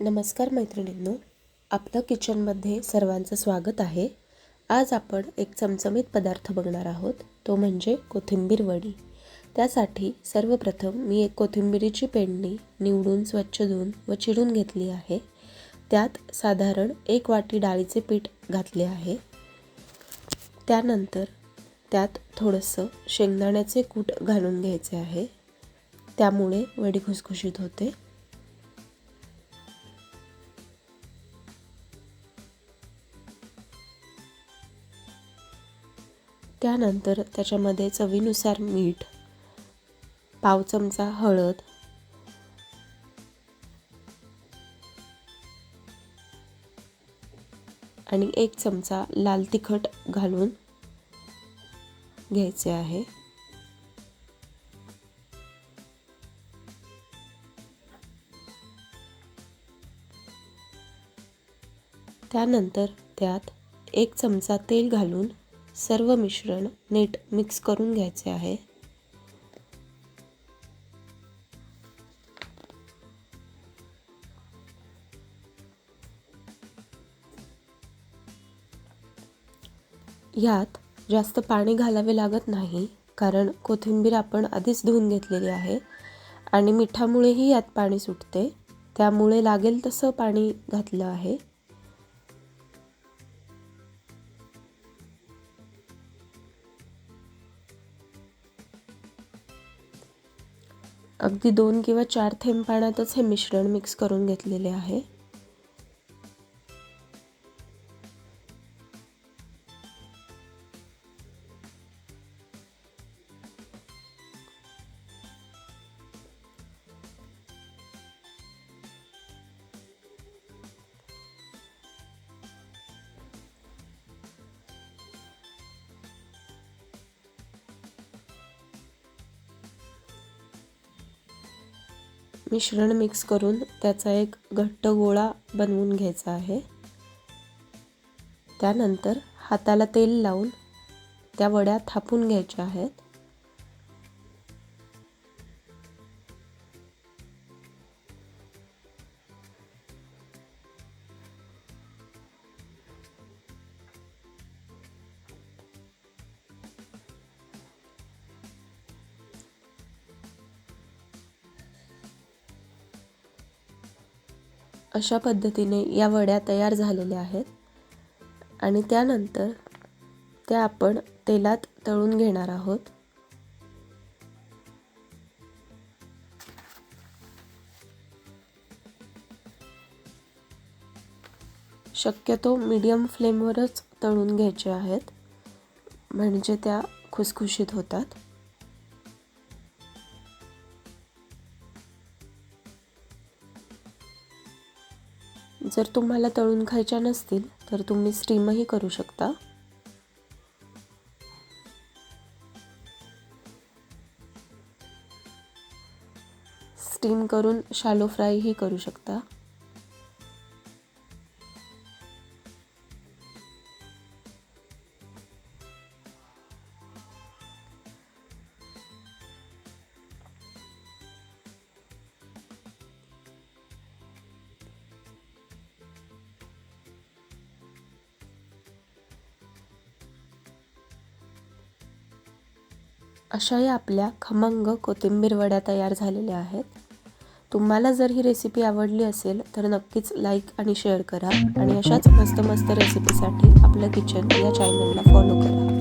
नमस्कार मैत्रिणींनो आपलं किचनमध्ये सर्वांचं स्वागत आहे. आज आपण एक चमचमीत पदार्थ बघणार आहोत तो म्हणजे कोथिंबीर वडी. त्यासाठी सर्वप्रथम मी एक कोथिंबिरीची पेंडणी निवडून स्वच्छ धुवून व चिरून घेतली आहे. त्यात साधारण एक वाटी डाळीचे पीठ घातले आहे. त्यानंतर त्यात थोडंसं शेंगदाण्याचे कूट घालून घ्यायचे आहे. त्यामुळे वडी खुसखुशीत होते. त्यानंतर त्याच्यामध्ये चवीनुसार मीठ पाव चमचा हळद आणि एक चमचा लाल तिखट घालून घ्यायचे आहे. त्यानंतर त्यात एक चमचा तेल घालून सर्व मिश्रण नीट मिक्स करून घ्यायचे आहे. यात जास्त पाणी घालावे लागत नाही कारण कोथिंबीर आपण आधीच धुवून घेतलेली आहे आणि मिठामुळेही यात पाणी सुटते. त्यामुळे लागेल तसं पाणी घातलं आहे. अगदी दोन किंवा चार थेंब पाण्यातच हे मिश्रण मिक्स करून घेतलेले आहे. मिश्रण मिक्स करून त्याचा एक घट्ट गोळा बनवून घ्यायचा आहे. त्यानंतर हाताला तेल लावून त्या वड्या थापून घ्यायच्या आहेत. अशा पद्धतीने या वड्या तयार झालेल्या आहेत. आणि त्यानंतर त्या आपण तेलात तळून घेणार आहोत. शक्यतो मीडियम फ्लेमवरच तळून घ्यायचे आहेत. म्हणजे त्या खुसखुशीत होतात. जर तुम्हाला तळून खायच्या नसतील तर तुम्ही स्टीमही करू शकता. स्टीम करून शालो फ्रायही करू शकता. अशाही आपल्या खमंग कोथिंबीर वड्या तयार झालेल्या आहेत. तुम्हाला जर ही रेसिपी आवडली असेल तर नक्कीच लाईक आणि शेअर करा आणि अशाच मस्त मस्त रेसिपीसाठी आपलं किचन या चॅनलला फॉलो करा.